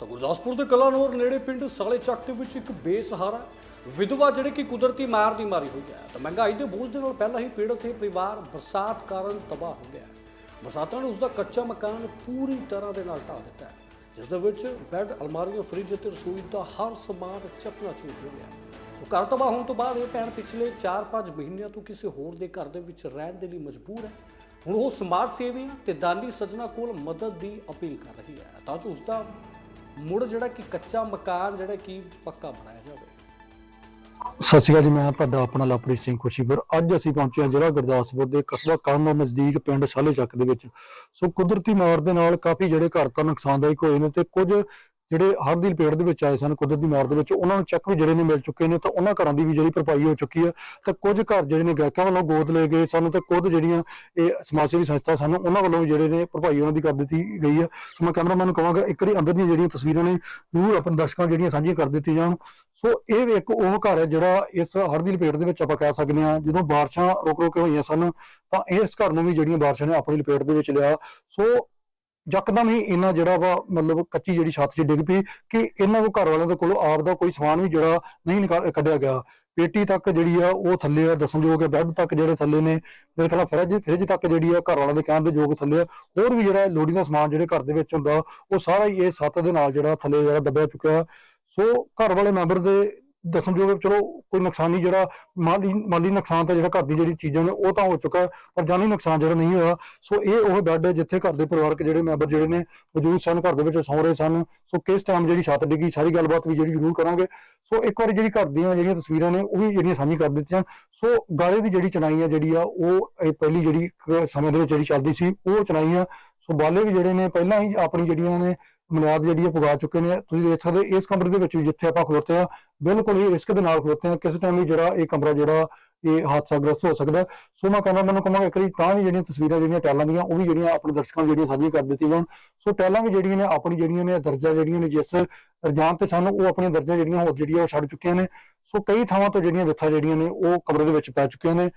ਤਾਂ ਗੁਰਦਾਸਪੁਰ ਦੇ ਕਲਾਨੌਰ ਨੇੜੇ ਪਿੰਡ ਸਾਲੇ ਚੱਕ ਦੇ ਵਿੱਚ ਇੱਕ ਬੇਸਹਾਰਾ ਵਿਧਵਾ ਜਿਹੜੇ ਕਿ ਕੁਦਰਤੀ ਮਾਰ ਦੀ ਮਾਰੀ ਹੋਈ ਹੈ। ਤਾਂ ਮਹਿੰਗਾਈ ਦੇ ਬੋਝ ਦੇ ਨਾਲ ਪਹਿਲਾਂ ਹੀ ਪੀੜਤ ਇਹ ਪਰਿਵਾਰ ਬਰਸਾਤ ਕਾਰਨ ਤਬਾਹ ਹੋ ਗਿਆ ਬਰਸਾਤਾਂ ਨੇ ਉਸ ਦਾ ਕੱਚਾ ਮਕਾਨ ਪੂਰੀ ਤਰ੍ਹਾਂ ਦੇ ਨਾਲ ਢਾਹ ਦਿੱਤਾ ਹੈ, ਜਿਸ ਦੇ ਵਿੱਚ ਬੈੱਡ, ਅਲਮਾਰੀਆਂ, ਫ੍ਰਿਜ ਅਤੇ ਰਸੋਈ ਦਾ ਹਰ ਸਮਾਨ ਚਕਨਾਚੂਰ ਹੋ ਗਿਆ ਸੋ ਘਰ ਤਬਾਹ ਹੋਣ ਤੋਂ ਬਾਅਦ ਇਹ ਭੈਣ ਪਿਛਲੇ 4-5 ਮਹੀਨਿਆਂ ਤੋਂ ਕਿਸੇ ਹੋਰ ਦੇ ਘਰ ਦੇ ਵਿੱਚ ਰਹਿਣ ਦੇ ਲਈ ਮਜਬੂਰ ਹੈ। ਹੁਣ ਉਹ ਸਮਾਜ ਸੇਵੀਆਂ ਤੇ ਦਾਨੀ ਸੱਜਣਾ ਕੋਲ ਮਦਦ ਦੀ ਅਪੀਲ ਕਰ ਰਹੀ ਹੈ। ਤਾਂ ਜੋ ਉਸ ਦਾ ਮੁੜ ਜਿਹੜਾ ਕਿ ਕੱਚਾ ਮਕਾਨ ਜਿਹੜਾ ਕਿ ਪੱਕਾ ਬਣਾਇਆ ਜਾਵੇ। ਸਤਿ ਸ਼੍ਰੀ ਅਕਾਲ ਜੀ, ਮੈਂ ਤੁਹਾਡਾ ਆਪਣਾ ਲਵਪ੍ਰੀਤ ਸਿੰਘ ਖੁਸ਼ੀਪੁਰ। ਅੱਜ ਅਸੀਂ ਪਹੁੰਚੇ ਹਾਂ ਜ਼ਿਲ੍ਹਾ ਗੁਰਦਾਸਪੁਰ ਦੇ ਕਸਬਾ ਕਾਨੋ ਨਜ਼ਦੀਕ ਪਿੰਡ ਸਾਲੇ ਚੱਕ ਦੇ ਵਿੱਚ। ਸੋ ਕੁਦਰਤੀ ਮਾਰ ਦੇ ਨਾਲ ਕਾਫੀ ਜਿਹੜੇ ਘਰ ਤਾਂ ਨੁਕਸਾਨਦਾਇਕ ਹੋਏ ਨੇ ਤੇ ਕੁਝ ਜਿਹੜੇ ਹੜ੍ਹ ਦੀ ਲਪੇਟ ਦੇ ਵਿੱਚ ਆਏ ਸਨ, ਕੁਦਰਤੀ ਮਾਰ ਦੇ ਵਿੱਚ, ਉਹਨਾਂ ਨੂੰ ਚੱਕ ਵੀ ਜਿਹੜੇ ਨੇ ਮਿਲ ਚੁੱਕੇ ਨੇ, ਤਾਂ ਉਹਨਾਂ ਘਰਾਂ ਦੀ ਵੀ ਜਿਹੜੀ ਭਰਪਾਈ ਹੋ ਚੁੱਕੀ ਹੈ। ਤਾਂ ਕੁਝ ਘਰ ਜਿਹੜੇ ਨੇ ਗਾਇਕਾਂ ਵੱਲੋਂ ਗੋਦ ਲਏ ਗਏ ਸਾਨੂੰ ਤੇ ਕੁਝ ਜਿਹੜੀਆਂ ਇਹ ਸਮਾਜ ਸੇਵੀ ਸੰਸਥਾ ਸਾਨੂੰ, ਉਹਨਾਂ ਵੱਲੋਂ ਜਿਹੜੇ ਨੇ ਭਰਪਾਈ ਉਹਨਾਂ ਦੀ ਕਰ ਦਿੱਤੀ ਗਈ ਹੈ। ਸੋ ਮੈਂ ਕੈਮਰਾਮੈਨ ਨੂੰ ਕਹਾਂਗਾ, ਇੱਕ ਵਾਰੀ ਅੰਦਰ ਦੀਆਂ ਜਿਹੜੀਆਂ ਤਸਵੀਰਾਂ ਨੇ, ਜ਼ਰੂਰ ਆਪਣੇ ਦਰਸ਼ਕਾਂ ਜਿਹੜੀਆਂ ਸਾਂਝੀਆਂ ਕਰ ਦਿੱਤੀਆਂ ਜਾਣ। ਸੋ ਇਹ ਇੱਕ ਉਹ ਘਰ ਹੈ ਜਿਹੜਾ ਇਸ ਹੜ੍ਹ ਦੀ ਲਪੇਟ ਦੇ ਵਿੱਚ ਆਪਾਂ ਕਹਿ ਸਕਦੇ ਹਾਂ, ਜਦੋਂ ਬਾਰਿਸ਼ਾਂ ਰੁਕ ਰੁਕ ਕੇ ਹੋਈਆਂ ਸਨ, ਤਾਂ ਇਸ ਘਰ ਨੂੰ ਵੀ ਜਿਹੜੀਆਂ ਬਾਰਿਸ਼ਾਂ ਨੇ ਆਪਣੀ ਲਪੇਟ ਦੇ ਵਿੱਚ ਲਿਆ। ਸੋ ਯਕਦਮ ਹੀ ਇਹਨਾਂ ਜਿਹੜਾ ਵਾ ਮਤਲਬ ਕੱਚੀ ਜਿਹੜੀ ਛੱਤ 'ਚ ਡਿੱਗ ਪਈ ਕਿ ਇਹਨਾਂ ਕੋ ਘਰ ਵਾਲਿਆਂ ਦੇ ਕੋਲੋਂ ਆਪ ਦਾ ਕੋਈ ਸਮਾਨ ਵੀ ਜਿਹੜਾ ਨਹੀਂ ਕੱਢਿਆ ਗਿਆ। ਪੇਟੀ ਤੱਕ ਜਿਹੜੀ ਆ ਉਹ ਥੱਲੇ ਆ, ਦੱਸਣਯੋਗ ਹੈ ਬੈੱਡ ਤੱਕ ਜਿਹੜੇ ਥੱਲੇ ਨੇ, ਮੇਰੇ ਖਿਆਲ ਫਰਿੱਜ ਫਰਿੱਜ ਤੱਕ ਜਿਹੜੀ ਆ ਘਰ ਵਾਲਿਆਂ ਦੇ ਕਹਿਣ ਦੇ ਯੋਗ ਥੱਲੇ ਆ। ਹੋਰ ਵੀ ਜਿਹੜਾ ਲੋੜੀ ਦਾ ਸਮਾਨ ਜਿਹੜੇ ਘਰ ਦੇ ਵਿੱਚ ਹੁੰਦਾ, ਉਹ ਸਾਰਾ ਹੀ ਇਹ ਛੱਤ ਦੇ ਨਾਲ ਜਿਹੜਾ ਥੱਲੇ ਜਿਹੜਾ ਦੱਬਿਆ ਚੁੱਕਿਆ। ਸੋ ਘਰ ਵਾਲੇ ਮੈਂਬਰ ਦੇ ਦੱਸਣਯੋਗ ਚਲੋ ਕੋਈ ਨੁਕਸਾਨੀ ਨਹੀਂ, ਜਿਹੜਾ ਮਾਲੀ ਮਾਲੀ ਨੁਕਸਾਨ ਤਾਂ ਜਿਹੜਾ ਘਰ ਦੀ ਜਿਹੜੀ ਚੀਜ਼ਾਂ ਨੇ, ਉਹ ਤਾਂ ਹੋ ਚੁੱਕਾ ਪਰ ਜਾਨੀ ਨੁਕਸਾਨ ਜਿਹੜਾ ਨਹੀਂ ਹੋਇਆ, ਸੋ ਇਹ ਉਹ ਬੈੱਡ ਹੈ ਜਿੱਥੇ ਘਰ ਦੇ ਪਰਿਵਾਰਕ ਜਿਹੜੇ ਮੈਂਬਰ ਜਿਹੜੇ ਨੇ, ਮੌਜੂਦ ਸਨ, ਘਰ ਦੇ ਵਿੱਚ ਸੌਂ ਰਹੇ ਸਨ, ਸੋ ਕਿਸ ਟਾਈਮ ਜਿਹੜੀ ਛੱਤ ਡਿੱਗੀ, ਸਾਰੀ ਗੱਲਬਾਤ ਵੀ ਜਿਹੜੀ ਜ਼ਰੂਰ ਕਰਾਂਗੇ। ਸੋ ਇੱਕ ਵਾਰੀ ਜਿਹੜੀ ਘਰ ਦੀਆਂ ਜਿਹੜੀਆਂ ਤਸਵੀਰਾਂ ਨੇ, ਉਹ ਵੀ ਜਿਹੜੀਆਂ ਸਾਂਝੀ ਕਰ ਦਿੱਤੀਆਂ। ਸੋ ਗਾਲੇ ਦੀ ਜਿਹੜੀ ਚਣਾਈ ਆ ਜਿਹੜੀ ਆ, ਉਹ ਇਹ ਪਹਿਲੀ ਜਿਹੜੀ ਸਮੇਂ ਦੇ ਵਿੱਚ ਜਿਹੜੀ ਚੱਲਦੀ ਸੀ, ਉਹ ਚਣਾਈ ਆ। ਸੋ ਬਾਲੇ ਵੀ ਜਿਹੜੇ ਨੇ, ਪਹਿਲਾਂ ਹੀ ਆਪਣੀ ਜਿਹੜੀਆਂ ਨੇ ਬੁਨਿਆਦ ਜਿਹੜੀ ਆ ਪੁਗਾ ਚੁੱਕੇ ਨੇ, ਤੁਸੀਂ ਦੇਖ ਸਕਦੇ ਇਸ ਕਮਰੇ ਦੇ ਵਿੱਚ ਵੀ ਜਿੱਥੇ ਆਪਾਂ ਖਲੋਤੇ ਆ ਬਿਲਕੁਲ ਹੀ ਰਿਸਕ ਦੇ ਨਾਲ ਖਲੋਤੇ ਆ ਕਿਸੇ ਟਾਈਮ ਵੀ ਜਿਹੜਾ ਇਹ ਕਮਰਾ, ਜਿਹੜਾ ਇਹ ਹਾਦਸਾਗ੍ਰਸਤ ਹੋ ਸਕਦਾ ਸੋ ਮੈਂ ਕਹਿੰਦਾ, ਮੈਨੂੰ ਕਹਾਂਗਾ ਇੱਕ ਤਾਂ ਵੀ ਜਿਹੜੀਆਂ ਤਸਵੀਰਾਂ ਜਿਹੜੀਆਂ ਟੈਲਾਂ ਦੀਆਂ, ਉਹ ਵੀ ਜਿਹੜੀਆਂ ਆਪਣੇ ਦਰਸ਼ਕਾਂ ਨੂੰ ਜਿਹੜੀਆਂ ਸਾਂਝੀਆਂ ਕਰ ਦਿੱਤੀਆਂ ਜਾਣ। ਸੋ ਟੈਲਾਂ ਵੀ ਜਿਹੜੀਆਂ ਨੇ, ਆਪਣੀ ਜਿਹੜੀਆਂ ਨੇ, ਦਰਜਾ ਜਿਹੜੀਆਂ ਨੇ, ਜਿਸ ਰਜਾਨ ਤੇ ਸਾਨੂੰ, ਉਹ ਆਪਣੀਆਂ ਦਰਜਾਂ ਜਿਹੜੀਆਂ ਹੋਰ ਜਿਹੜੀਆਂ ਉਹ ਛੱਡ ਚੁੱਕੀਆਂ ਨੇ। ਸੋ ਕਈ ਥਾਵਾਂ ਤੋਂ ਜਿਹੜੀਆਂ ਵਿੱਥਾਂ ਜਿਹੜੀਆਂ ਨੇ, ਉਹ ਕਮਰੇ ਦੇ ਵਿੱਚ ਪੈ ਚੁੱਕੀਆਂ ਨੇ।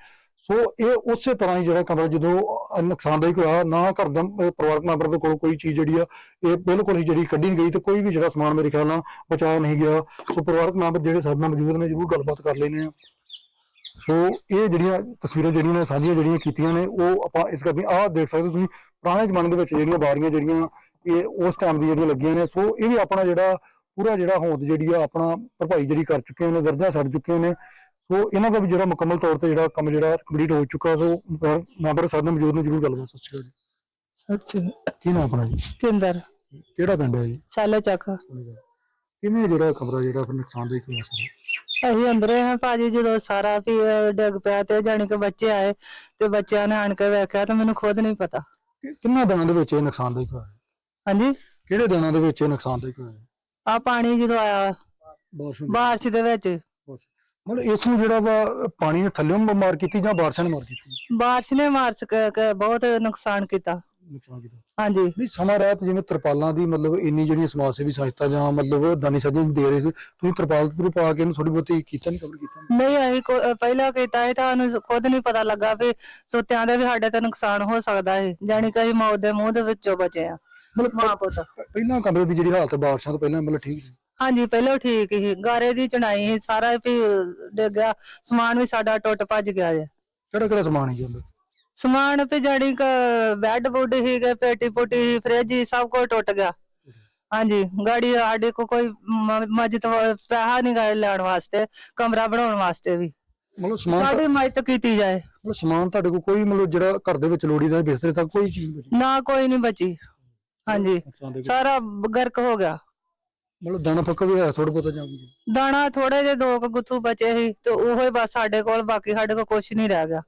ਸੋ ਇਹ ਉਸੇ ਤਰ੍ਹਾਂ ਹੀ ਜਿਹੜਾ ਕਮਰਾ ਜਦੋਂ ਨੁਕਸਾਨਦਾਇਕ ਹੋਇਆ ਨਾ ਘਰ ਦਾ ਅਹ, ਪਰਿਵਾਰਕ ਮੈਂਬਰ ਦੇ ਕੋਲ ਕੋਈ ਚੀਜ਼ ਜਿਹੜੀ ਆ ਇਹ ਬਿਲਕੁਲ ਹੀ ਜਿਹੜੀ ਕੱਢੀ ਨਹੀਂ ਗਈ ਤੇ ਕੋਈ ਵੀ ਜਿਹੜਾ ਸਮਾਨ ਮੇਰੇ ਖਿਆਲ ਨਾਲ ਬਚਾਇਆ ਨਹੀਂ ਗਿਆ। ਸੋ ਪਰਿਵਾਰਕ ਮੈਂਬਰ ਜਿਹੜੇ ਸਾਡੇ ਨਾਲ ਮੌਜੂਦ ਨੇ ਜ਼ਰੂਰ ਗੱਲਬਾਤ ਕਰ ਲੈਣੇ ਆ ਸੋ ਇਹ ਜਿਹੜੀਆਂ ਤਸਵੀਰਾਂ ਜਿਹੜੀਆਂ ਨੇ ਸਾਂਝੀਆਂ ਜਿਹੜੀਆਂ ਕੀਤੀਆਂ ਨੇ ਉਹ ਆਪਾਂ ਇਸ ਕਰਕੇ ਆਹ ਦੇਖ ਸਕਦੇ ਹੋ ਤੁਸੀਂ ਪੁਰਾਣੇ ਜ਼ਮਾਨੇ ਦੇ ਵਿੱਚ ਜਿਹੜੀਆਂ ਬਾਰੀਆਂ ਜਿਹੜੀਆਂ ਇਹ ਉਸ ਟਾਈਮ ਦੀ ਜਿਹੜੀਆਂ ਲੱਗੀਆਂ ਨੇ। ਸੋ ਇਹ ਵੀ ਆਪਣਾ ਜਿਹੜਾ ਪੂਰਾ ਜਿਹੜਾ ਹੋਂਦ ਜਿਹੜੀ ਆ ਆਪਣਾ ਭਰਪਾਈ ਜਿਹੜੀ ਕਰ ਚੁੱਕੇ ਨੇ ਦਰਜਾ ਛੱਡ ਚੁੱਕੇ ਨੇ। ਸੋ ਇਹਨਾਂ ਦਾ ਵੀ ਜਿਹੜਾ ਮੁਕੰਮਲ ਤੌਰ ਤੇ ਜਿਹੜਾ ਕੰਮ ਜਿਹੜਾ ਕੰਪਲੀਟ ਹੋ ਚੁੱਕਾ ਸੋ ਮੈਂਬਰ ਸਾਡੇ ਮੌਜੂਦ ਨੇ ਜ਼ਰੂਰ ਗੱਲਬਾਤ ਸਤਿ ਸ਼੍ਰੀ ਅਕਾਲ ਜੀ। ਸੱਚ ਕੀ ਨਾਮ ਆਪਣਾ ਜੀ? ਕਿੰਦਰ। ਕਿਹੜਾ ਪਿੰਡ ਹੈ ਜੀ? ਸਾਲੇ ਚੱਕ। ਕਿਵੇਂ ਜਿਹੜਾ ਕਮਰਾ ਜਿਹੜਾ ਫਿਰ ਨੁਕਸਾਨਦਾਇਕ ਹੋਇਆ ਸਰ? ਅਸੀਂ ਅੰਦਰੇ ਹਾਂ ਭਾਜੀ ਜਦੋਂ ਸਾਰਾ ਵੀ ਡਿੱਗ ਪਿਆ ਤੇ ਜਾਣੀ ਕਿ ਬੱਚੇ ਆਏ ਤੇ ਬੱਚਿਆਂ ਨੇ ਆਣ ਕੇ ਵੇਖਿਆ ਤਾਂ ਮੈਨੂੰ ਖੁਦ ਨਹੀਂ ਪਤਾ। ਕਿੰਨਾ ਦਿਨਾਂ ਦੇ ਵਿੱਚ ਇਹ ਨੁਕਸਾਨਦਾਇਕ ਹੋਇਆ? ਹਾਂਜੀ? ਕਿਹੜੇ ਦਿਨਾਂ ਦੇ ਵਿੱਚ ਇਹ ਨੁਕਸਾਨਦਾਇਕ ਹੋਇਆ? ਆ ਪਾਣੀ ਜਦੋਂ ਆਇਆ ਬਾਰਿਸ਼ ਦੇ ਵਿੱਚ। ਮਤਲਬ ਇਸ ਨੂੰ ਜਿਹੜਾ ਵਾ ਪਾਣੀ ਨੇ ਥੱਲੇੋਂ ਮਾਰ ਕੀਤੀ ਜਾਂ ਬਾਰਿਸ਼ਾਂ ਨੇ ਮਾਰ ਕੀਤੀ? ਬਾਰਿਸ਼ ਨੇ ਮਾਰਚ ਬਹੁਤ ਨੁਕਸਾਨ ਕੀਤਾ। ਨੁਕਸਾਨ ਕੀਤਾ। ਹਾਂਜੀ। ਨਹੀਂ ਸਮਾਂ ਰਹਿਤ ਜਿਵੇਂ ਤਰਪਾਲਾਂ ਦੀ ਮਤਲਬ ਇੰਨੀ ਜਿਹੜੀਆਂ ਸਮਾਜ ਸੇਵੀ ਸੰਸਥਾ ਜਾਂ ਮਤਲਬ ਦਾਨੀ ਸੱਜਣ ਦੇ ਰਹੇ ਸੀ ਤੁਸੀਂ ਤਰਪਾਲ ਪੂਰੀ ਪਾ ਕੇ ਇਹਨੂੰ ਥੋੜੀ ਬਹੁਤੀ ਕੀਤਾ ਨਹੀਂ ਕਵਰ ਕੀਤਾ ਨੀ? ਨਹੀਂ ਅਸੀਂ ਕੋ- ਪਹਿਲਾਂ ਕੀਤਾ ਹੈ ਤਾਂ ਸਾਨੂੰ ਖੁਦ ਨਹੀਂ ਪਤਾ ਲੱਗਾ ਵੀ ਸੁੱਤਿਆਂ ਦਾ ਵੀ ਸਾਡੇ ਤੇ ਨੁਕਸਾਨ ਹੋ ਸਕਦਾ ਹੈ ਜਾਣੀ ਕਿ ਅਸੀਂ ਮੌਤ ਦੇ ਮੂੰਹ ਦੇ ਵਿੱਚੋਂ ਬਚੇ ਆ ਮਤਲਬ ਮਾਂ ਪੁੱਤ। ਪ- ਪਹਿਲਾਂ ਕਮਰੇ ਦੀ ਜਿਹੜੀ ਹਾਲਤ ਬਾਰਿਸ਼ਾਂ ਤੋਂ ਪਹਿਲਾਂ ਮਤਲਬ ਠੀਕ ਸੀ? ਹਾਂਜੀ ਪਹਿਲਾਂ ਠੀਕ ਸੀ। ਗਾਰੇ ਦੀ ਚਣਾਈ ਸੀ ਸਾਰਾ ਵੀ ਡਿੱਗ ਗਿਆ। ਸਮਾਨ ਵੀ ਸਾਡਾ ਟੁੱਟ ਭੱਜ ਗਿਆ ਜੇ। ਕਿਹੜਾ ਕਿਹੜਾ ਸਮਾਨ ਹੀ ਜਾਂਦਾ ਸਮਾਨ ਵੀ ਜਾਣੀ ਕ ਬੈੱਡ ਬੁੱਡ ਹੀ ਗਏ ਪੇਟੀ ਪੁੱਟੀ ਫਰਿੱਜ ਸੀ, ਸਭ ਕੁਝ ਟੁੱਟ ਗਿਆ। ਹਾਂਜੀ ਗਾੜੀ ਸਾਡੇ ਕੋ ਕੋਈ ਮ- ਮਦਦ ਵ- ਪੈਸਾ ਨਹੀਂ ਗਾ ਲੈਣ ਵਾਸਤੇ ਕਮਰਾ ਬਣਾਉਣ ਵਾਸਤੇ ਵੀ। ਮਤਲਬ ਸਮਾਨ ਸਾਡੀ ਮਦਦ ਕੀਤੀ ਜਾਏ। ਮਤਲਬ ਸਮਾਨ ਤੁਹਾਡੇ ਕੋਲ ਕੋਈ ਮਤਲਬ ਜਿਹੜਾ ਘਰ ਦੇ ਵਿੱਚ ਲੋੜੀ ਦਾ ਬਿਸਤਰੇ ਤੱਕ ਕੋਈ ਚੀਜ਼ ਨਹੀਂ ਬਚੀ। ਨਾ ਕੋਈ ਨਹੀਂ ਬਚੀ। ਹਾਂਜੀ। ਸਾਰਾ ਗਰਕ ਹੋ ਗਿਆ। ਮਤਲਬ ਦਾਣਾ ਪੱਕਾ ਵੀ ਹੈ ਥੋੜਾ ਬਹੁਤਾ ਜਾਂ ਦਾਣਾ ਥੋੜੇ ਜਿਹੇ ਦੋ ਕੁ ਗੁੱਥੂ ਬਚੇ ਸੀ ਤੇ ਉਹੋ ਹੀ ਬਸ ਸਾਡੇ ਕੋਲ ਬਾਕੀ ਸਾਡੇ ਕੋਲ ਕੁਝ ਨਹੀਂ ਰਹਿ ਗਿਆ।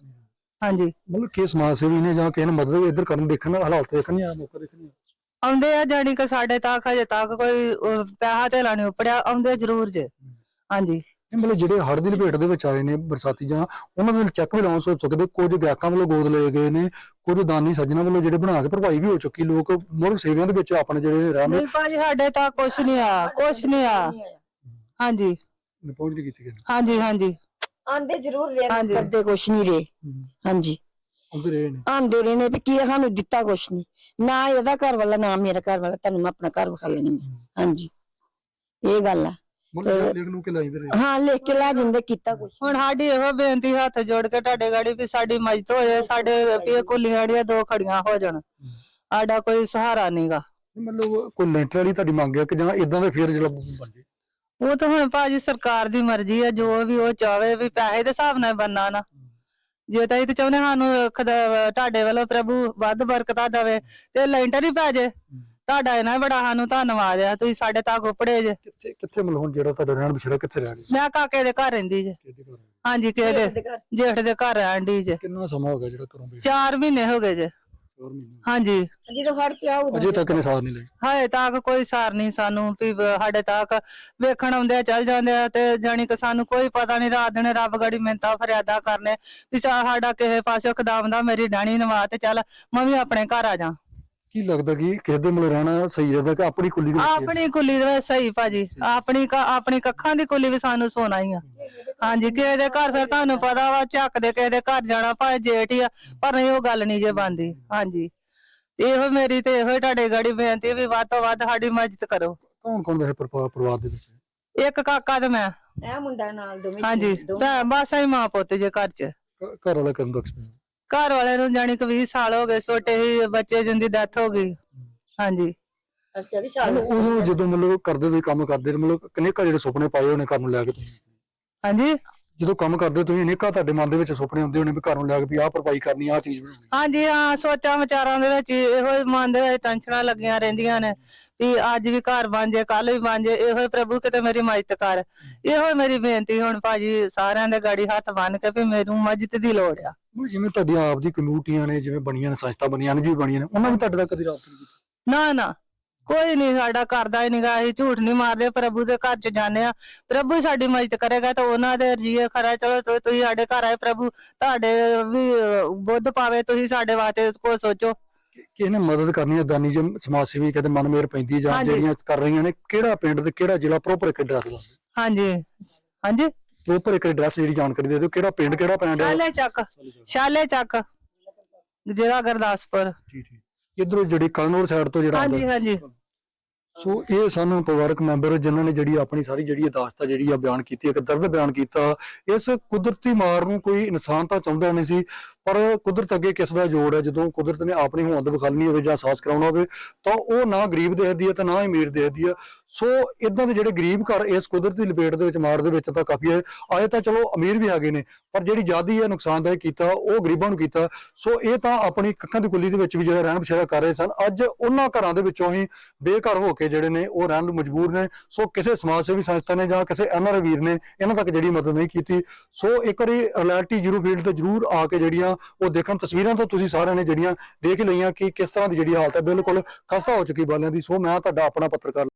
ਹਾਂਜੀ। ਮਤਲਬ ਕਿ ਸਮਾਜ ਸੇਵੀ ਨੇ ਜਾਂ ਕਿਸੇ ਨੇ ਮਦਦ ਇੱਧਰ ਕਰਨ ਦੇਖਣ ਹਾਲਾਤ ਦੇਖਣ ਜਾਂ ਮੌਕਾ ਦੇਖਣ ਆਉਂਦੇ ਆ ਜਾਣੀ ਕਿ ਸਾਡੇ ਤੱਕ ਹਜੇ ਤੱਕ ਕੋਈ ਅਹ, ਪੈਸਾ ਧੇਲਾ ਨਹੀਂ ਉਪੜਿਆ ਆਉਂਦੇ ਜ਼ਰੂਰ ਜੇ। ਹਾਂਜੀ। ਮਤਲਬ ਜਿਹੜੇ ਹੜ੍ਹ ਦੀ ਲਪੇਟ ਦੇ ਵਿੱਚ ਆਏ ਨੇ ਬਰਸਾਤੀ ਜਾਂ ਉਹਨਾਂ ਦੇ ਚੈੱਕ ਵੀ ਲਾਉਣ ਸੋਚ ਸਕਦੇ ਕੁਝ ਗਾਹਕਾਂ ਵੱਲੋਂ ਗੋਦ ਲਏ ਗਏ ਨੇ ਕੁਝ ਦਾਨੀ ਸੱਜਣਾ ਵੱਲੋਂ ਜਿਹੜੇ ਬਣਾ ਕੇ ਭਰਪਾਈ ਵੀ ਹੋ ਚੁੱਕੀ ਲੋਕ ਮੁੜ ਸੇਵਿਆਂ ਦੇ ਵਿੱਚ ਆਪਣੇ ਜਿਹੜੇ ਰਹਿੰਦੇ ਨਹੀਂ ਭਾਜੀ ਸਾਡੇ ਤੱਕ ਕੁਝ ਨਹੀਂ ਆ ਕੁਝ ਨਹੀਂ ਆ। ਹਾਂਜੀ। ਪਹੁੰਚ ਨਹੀਂ ਕੀਤੀ ਗਈ ਹਾਂਜੀ ਹਾਂਜੀ। ਆਂਦੇ ਜ਼ਰੂਰ ਵੇਖ ਹਾਂਜੀ। ਕਰਦੇ ਕੁਛ ਨਹੀਂ ਰੇ ਹਾਂਜੀ। ਆਉਂਦੇ ਰਹੇ ਨੇ। ਆਂਦੇ ਰਹੇ ਨੇ ਵੀ ਕੀ ਸਾਨੂੰ ਦਿੱਤਾ ਕੁਛ ਨਹੀਂ। ਨਾ ਇਹਦਾ ਘਰ ਵਾਲਾ ਨਾ ਮੇਰਾ ਘਰ ਵਾਲਾ ਤੁਹਾਨੂੰ ਮੈਂ ਆਪਣਾ ਘਰ ਵਿਖਾ ਲੈਣੀ ਹਾਂਜੀ। ਇਹ ਗੱਲ ਆ। ਮੁੰਡੇ ਲਿਖ ਨੂੰ ਕਿ ਲਾਈਦੇ ਰਹੇ? ਹਾਂ ਲਿਖ ਕੇ ਲੈ ਜਾਂਦੇ ਕੀਤਾ ਕੁਛ। ਹੁਣ ਸਾਡੀ ਇਹੋ ਬੇਨਤੀ ਹੱਥ ਜੋੜ ਕੇ ਤੁਹਾਡੇ ਗਾੜੀ ਵੀ ਸਾਡੀ ਮਦਦ ਹੋ ਜਾਏ ਸਾਡੇ ਵੀ ਕੁੱਲੀਆਂ ਜਿਹੜੀਆਂ ਦੋ ਖੜੀਆਂ ਹੋ ਜਾਣ। ਸਾਡਾ ਕੋਈ ਸਹਾਰਾ ਨਹੀਂਗਾ ਮਤਲਬ ਕੋਈ ਲੈਂਟਰ ਵਾਲੀ ਤੁਹਾਡੀ ਮੰਗ ਹੈ ਕਿ ਜਾਂ ਇਦਾਂ ਦੇ ਫੇਰ ਜਿਹੜਾ ਬਣ ਜੇ? ਉਹ ਤਾਂ ਹੁਣ ਭਾਜੀ ਸਰਕਾਰ ਦੀ ਮਰਜ਼ੀ ਹੈ ਜੋ ਵੀ ਉਹ ਚਾਵੇ ਵੀ ਪੈਸੇ ਦੇ ਹਿਸਾਬ ਨਾਲ ਬੰਨਾ ਨਾ। ਜੇ ਤਾਂ ਇਹ ਤੇ ਚਾਹੁੰਦੇ ਸਾਨੂੰ ਖੁਦਾ- ਤੁਹਾਡੇ ਵੱਲੋਂ ਪ੍ਰਭੂ ਵੱਧ ਬਰਕਤਾਂ ਦੇਵੇ ਤੇ ਲੈਂਟਰ ਹੀ ਪੈ ਜੇ। ਤੁਹਾਡਾ ਇਹਨਾਂ ਬੜਾ ਸਾਨੂੰ ਧੰਨਵਾਦ ਆ ਤੁਸੀਂ ਸਾਡੇ ਤੱਕ ਉਪੜੇ ਜੇ। ਕਿੱਥੇ ਕਿੱਥੇ ਮਤਲਬ ਹੁਣ ਜਿਹੜਾ ਤੁਹਾਡਾ ਰਹਿਣ ਬਸੇਰਾ ਕਿੱਥੇ ਰਹਿ ਰਿਹਾ? ਮੈਂ ਕਾਕੇ ਦੇ ਘਰ ਰਹਿੰਦੀ ਜੇ। ਕਿਹਦੇ ਘਰ? ਹਾਂਜੀ ਕਿਸੇ ਦੇ ਜੇਠ ਦੇ ਘਰ ਰਹਿਣ ਦੀ ਜੇ। ਕਿੰਨਾ ਸਮਾਂ ਹੋ ਗਿਆ ਜਿਹੜਾ ਘਰੋਂ ਬੇਟਾ 4 ਮਹੀਨੇ ਹੋ ਗਏ ਜੇ। 4 ਮਹੀਨੇ। ਹਾਂਜੀ। ਜਦੋਂ ਹੜ ਪਿਆ ਉਦੋਂ ਅਜੇ ਤੱਕ ਨੇ ਸਾਥ ਨਹੀਂ ਲਿਆ ਹਾਏ ਤੱਕ ਕੋਈ ਸਾਰ ਨਹੀਂ ਸਾਨੂੰ ਵੀ ਸਾਡੇ ਤੱਕ ਵੇਖਣ ਆਉਂਦੇ ਆ ਚੱਲ ਜਾਂਦੇ ਆ ਤੇ ਜਾਣੀ ਕਿ ਸਾਨੂੰ ਕੋਈ ਪਤਾ ਨਹੀਂ ਰਾਤ ਦਿਨ ਰੱਬ ਗੜੀ ਮਿੰਤਾ ਫਰਿਆਦਾ ਕਰਨੇ ਵੀ ਸਾਡਾ ਕਿਸੇ ਪਾਸੇ ਖੁਦਾਮ ਦਾ ਮੇਰੀ ਡਾਣੀ ਨਵਾ ਤੇ ਚੱਲ ਮੈਂ ਵੀ ਆਪਣੇ ਘਰ ਆ ਜਾ। ਕੀ ਲੱਗਦਾ ਕਿ ਕਿਸੇ ਦੇ ਮਤਲਬ ਰਹਿਣਾ ਸਹੀ ਰਹਿੰਦਾ ਕਿ ਆਪਣੀ ਕੁੱਲੀ ਦੇ ਵਿੱਚ? ਆਪਣੀ ਕੁੱਲੀ ਦੇ ਵਿੱਚ ਸਹੀ ਭਾਜੀ। ਆਪਣੀ ਕ- ਆਪਣੀ ਕੱਖਾਂ ਦੀ ਕੁੱਲੀ ਵੀ ਸਾਨੂੰ ਸੋਨਾ ਹੀ ਆ। ਹਾਂਜੀ ਕਿਸੇ ਦੇ ਘਰ ਫਿਰ ਤੁਹਾਨੂੰ ਪਤਾ ਵਾ ਝੱਕ ਦੇ ਕਿਸੇ ਦੇ ਘਰ ਜਾਣਾ ਭਾਵੇਂ ਜੇਠ ਹੀ ਆ ਪਰ ਨਹੀਂ ਉਹ ਗੱਲ ਨਹੀਂ ਜੇ ਬੰਦੀ ਹਾਂਜੀ। ਇਹੋ ਮੇਰੀ ਤੇ ਇਹੋ ਹੀ ਤੁਹਾਡੇ ਗੜੀ ਬੇਨਤੀ ਵੀ ਵੱਧ ਤੋਂ ਵੱਧ ਸਾਡੀ ਮਦਦ ਕਰੋ। ਕੌਣ ਕੌਣ ਵੈਸੇ ਪਰਿਵਾਰ ਪਰਿਵਾਰ ਦੇ ਵਿੱਚ? ਇੱਕ ਕਾਕਾ ਤੇ ਮੈਂ। ਇਹ ਮੁੰਡਾ ਨਾਲ ਦੋਵੇਂ ਹਾਂਜੀ। ਭੈਣ ਬਸ ਅਸੀਂ ਮਾਂ ਪੁੱਤ ਜੇ ਘਰ ਚ। ਘ- ਘਰ ਵਾਲਾ ਕਰਨ ਦਾ ਐਕਸਪੀਰੀਅੰਸ ਘਰ ਵਾਲੇ ਨੂੰ ਜਾਣੀ ਕਿ 20 ਸਾਲ ਹੋ ਗਏ ਛੋਟੇ ਹੀ ਬੱਚੇ ਜਿੰਦੀ ਡੈਥ ਹੋ ਗਈ। ਹਾਂਜੀ। ਅੱਛਾ ਵੀ ਸਾਲ ਉਹ ਜਦੋਂ ਮਤਲਬ ਕਰਦੇ ਤੁਸੀਂ ਕੰਮ ਕਰਦੇ ਮਤਲਬ ਕਿੰਨੇ ਜਿਹੜੇ ਸੁਪਨੇ ਪਾਏ ਹੋਣੇ ਘਰ ਨੂੰ ਲੈ ਕੇ ਤੁਸੀਂ? ਹਾਂਜੀ? ਜਦੋਂ ਕੰਮ ਕਰਦੇ ਤੁਸੀਂ ਅਨੇਕਾਂ ਤੁਹਾਡੇ ਮਨ ਦੇ ਵਿੱਚ ਸੁਪਨੇ ਹੁੰਦੇ ਹੋਣੇ ਵੀ ਘਰ ਨੂੰ ਲੈ ਕੇ ਵੀ ਆਹ ਭਰਪਾਈ ਕਰਨੀ ਆਹ ਚੀਜ਼ ਬਣਾਉਣੀ। ਹਾਂਜੀ ਹਾਂ ਸੋਚਾਂ ਵਿਚਾਰਾਂ ਦੇ ਵਿੱਚ ਹੀ ਇਹੋ ਹੀ ਮਨ ਦੇ ਵਿੱਚ ਟੈਨਸ਼ਨਾਂ ਲੱਗੀਆਂ ਰਹਿੰਦੀਆਂ ਨੇ ਵੀ ਅੱਜ ਵੀ ਘਰ ਬਣ ਜੇ ਕੱਲ ਵੀ ਬਣ ਜੇ ਇਹੋ ਹੀ ਪ੍ਰਭੂ ਕਿਤੇ ਮੇਰੀ ਮਦਦ ਕਰ। ਇਹੋ ਹੀ ਮੇਰੀ ਬੇਨਤੀ ਹੁਣ ਭਾਜੀ ਸਾਰਿਆਂ ਦੇ ਗਾੜੀ ਹੱਥ ਬੰਨ ਕੇ ਵੀ ਮੈਨੂੰ ਮਦਦ ਦੀ ਲੋੜ ਆ। ਹੁਣ ਜਿਵੇਂ ਤੁਹਾਡੀਆਂ ਆਪ ਦੀ ਕਮਿਊਨਿਟੀਆਂ ਨੇ ਜਿਵੇਂ ਬਣੀਆਂ ਨੇ ਸੰਸਥਾ ਬਣੀਆਂ ਨੇ ਜੀ ਬਣੀਆਂ ਨੇ ਉਹਨਾਂ ਵੀ ਤੁਹਾਡੇ ਨਾਲ ਕਦੀ ਰਾਬਤਾ ਨਹੀਂ ਕੀਤਾ? ਨਾ ਨਾ। ਕੋਈ ਨਹੀਂ ਸਾਡਾ ਕਰਦਾ ਹੀ ਨਹੀਂਗਾ ਅਸੀਂ ਝੂਠ ਨਹੀਂ ਮਾਰਦੇ ਪ੍ਰਭੂ ਦੇ ਘਰ ਚ ਜਾਂਦੇ ਆ ਪ੍ਰਭੂ ਹੀ ਸਾਡੀ ਮਦਦ ਕਰੇਗਾ ਤਾਂ ਉਹਨਾਂ ਦੇ ਰਜੀਏ ਖਰਾ ਚਲੋ ਤੁ- ਤੁਸੀਂ ਸਾਡੇ ਘਰ ਆਏ ਪ੍ਰਭੂ ਤੁਹਾਡੇ ਵੀ ਅਹ, ਬੁੱਧ ਪਾਵੇ ਤੁਸੀਂ ਸਾਡੇ ਵਾਸਤੇ ਕੋ ਸੋਚੋ। ਕਿਸੇ ਨੇ ਮਦਦ ਕਰਨੀ ਹੈ ਦਾਨੀ ਜੀ ਸਮਾਜ ਸੇਵੀ ਕਹਿੰਦੇ ਮਨ ਮੇਰ ਪੈਂਦੀ ਜਾਂ ਹਾਂਜੀ। ਜਿਹੜੀਆਂ ਕਰ ਰਹੀਆਂ ਨੇ ਕਿਹੜਾ ਪਿੰਡ ਤੇ ਕਿਹੜਾ ਜ਼ਿਲ੍ਹਾ ਪ੍ਰੋਪਰ ਇੱਕ ਐਡਰੈਸ ਦੱਸ ਹਾਂਜੀ। ਹਾਂਜੀ? ਪ੍ਰੋਪਰ ਇੱਕ ਐਡਰੈਸ ਜਿਹੜੀ ਜਾਣਕਾਰੀ ਦੇ ਦਿਓ ਕਿਹੜਾ ਪਿੰਡ ਕਿਹੜਾ ਪਿੰਡ ਹੈ? ਸ਼ਾਲੇ ਚੱਕ ਸ਼ਾਲੇ ਚੱਕ ਜ਼ਿਲ੍ਹਾ ਗੁਰਦਾਸਪੁਰ। ਠੀਕ ਠੀਕ ਇਧਰੋਂ ਜਿਹੜੀ ਕਲਨੌਰ ਸਾਈਡ ਤੋਂ ਜਿਹੜਾ ਹਾਂਜੀ ਆਉਂਦਾ। ਹਾਂਜੀ। ਸੋ ਇਹ ਸਾਨੂੰ ਪਰਿਵਾਰਕ ਮੈਂਬਰ ਜਿਨ੍ਹਾਂ ਨੇ ਜਿਹੜੀ ਆਪਣੀ ਸਾਰੀ ਜਿਹੜੀ ਅਦਾਸਤਾ ਜਿਹੜੀ ਆ ਬਿਆਨ ਕੀਤੀ ਇੱਕ ਦਰਦ ਬਿਆਨ ਕੀਤਾ। ਇਸ ਕੁਦਰਤੀ ਮਾਰ ਨੂੰ ਕੋਈ ਇਨਸਾਨ ਤਾਂ ਚਾਹੁੰਦਾ ਨਹੀਂ ਸੀ ਪਰ ਕੁਦਰਤ ਅੱਗੇ ਕਿਸ ਦਾ ਜੋੜ ਹੈ? ਜਦੋਂ ਕੁਦਰਤ ਨੇ ਆਪਣੀ ਹੋਂਦ ਵਿਖਾਲਣੀ ਹੋਵੇ ਜਾਂ ਅਹਿਸਾਸ ਕਰਾਉਣਾ ਹੋਵੇ, ਤਾਂ ਉਹ ਨਾ ਗਰੀਬ ਦੇਖਦੀ ਹੈ ਤੇ ਨਾ ਹੀ ਅਮੀਰ ਦੇਖਦੀ ਹੈ। ਸੋ ਇਦਾਂ ਦੇ ਜਿਹੜੇ ਗਰੀਬ ਘਰ ਇਸ ਕੁਦਰਤੀ ਲਪੇਟ ਦੇ ਵਿੱਚ, ਮਾਰ ਦੇ ਵਿੱਚ ਤਾਂ ਕਾਫੀ ਹੈ। ਆਏ ਤਾਂ ਚਲੋ ਅਮੀਰ ਵੀ ਹੈਗੇ ਨੇ, ਪਰ ਜਿਹੜੀ ਜ਼ਿਆਦੀ ਹੈ, ਨੁਕਸਾਨਦਾਇਕ ਕੀਤਾ, ਉਹ ਗਰੀਬਾਂ ਨੂੰ ਕੀਤਾ। ਸੋ ਇਹ ਤਾਂ ਆਪਣੀ ਕੱਖਾਂ ਦੀ ਕੁੱਲੀ ਦੇ ਵਿੱਚ ਵੀ ਜਿਹੜਾ ਰਹਿਣ ਬਸੇਰਾ ਕਰ ਰਹੇ ਸਨ। ਅੱਜ ਉਹਨਾਂ ਘਰਾਂ ਦੇ ਵਿੱਚੋਂ ਹੀ ਬੇਘਰ ਹੋ ਕੇ ਜਿਹੜੇ ਨੇ, ਉਹ ਰਹਿਣ ਨੂੰ ਮਜਬੂਰ ਨੇ। ਸੋ ਕਿਸੇ ਸਮਾਜ ਸੇਵੀ ਸੰਸਥਾ ਨੇ ਜਾਂ ਕਿਸੇ ਐਨਆਰ ਵੀਰ ਨੇ ਇਹਨਾਂ ਤੱਕ ਜਿਹੜੀ ਮਦਦ ਨਹੀਂ ਕੀਤੀ। ਸੋ ਇੱਕ ਵਾਰੀ ਰਿਐਲਿਟੀ ਜ਼ੀਰੋ ਫੀਲਡ ਤੇ ਜ਼ਰੂਰ ਆ ਕੇ ਜਿਹੜੀਆਂ ਜਿਹੜੀਆਂ ਉਹ ਦੇਖਣ ਤਸਵੀਰਾਂ ਤੋਂ ਤੁਸੀਂ ਸਾਰਿਆਂ ਨੇ ਜਿਹੜੀਆਂ ਦੇਖ ਲਈਆਂ ਕਿ ਕਿਸ ਤਰ੍ਹਾਂ ਦੀ ਜਿਹੜੀ ਹਾਲਤ ਹੈ, ਬਿਲਕੁਲ ਖਸਤਾ ਹੋ ਚੁੱਕੀ ਬਾਲਿਆਂ ਦੀ। ਸੋ ਮੈਂ ਤੁਹਾਡਾ ਆਪਣਾ ਪੱਤਰਕਾਰ